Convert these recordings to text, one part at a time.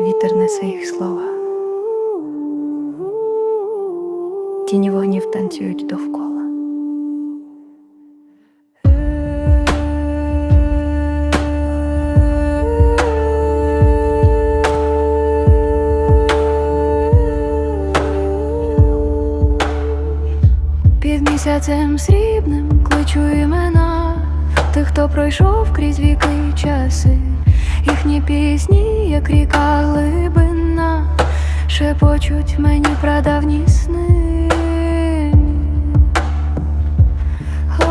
Вітер несе їх слова. Тіні вогнів танцюють довкола. Під місяцем срібним кличу імена тих, хто пройшов крізь віки часи, їхні пісні, як ріка глибина, шепочуть мені прадавні сни. О,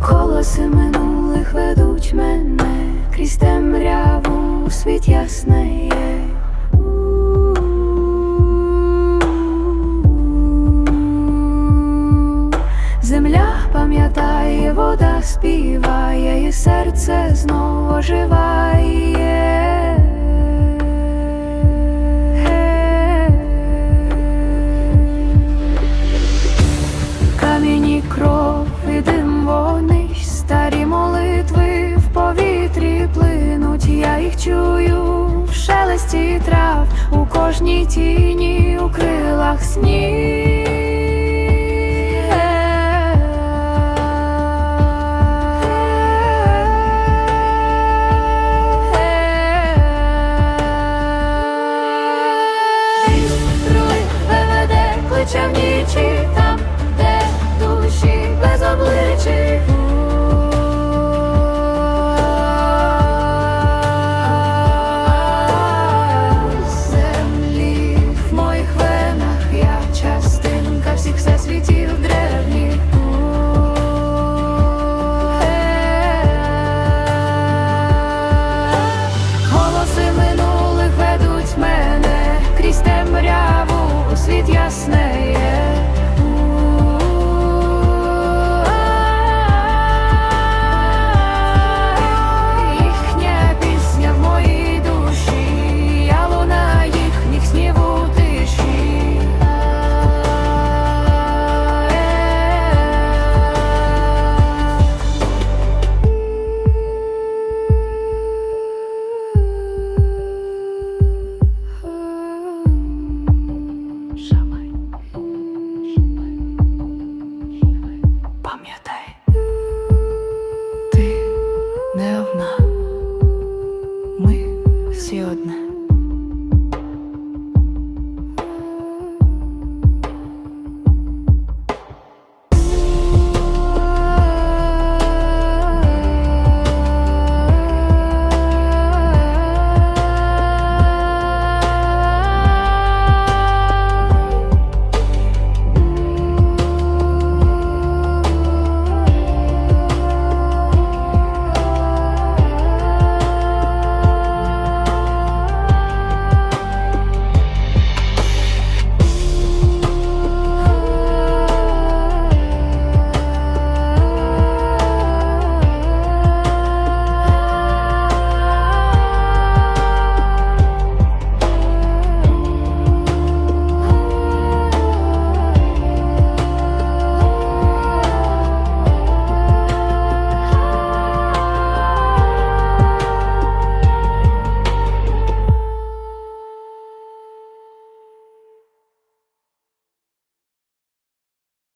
Голоси минулих ведуть мене крізь темряву світ ясний. Земля вода співає, і серце знову оживає. Камінь і кров і дим вогнищ, старі молитви в повітрі плинуть, я їх чую в шелесті трав, у кожній тіні, у крилах снів.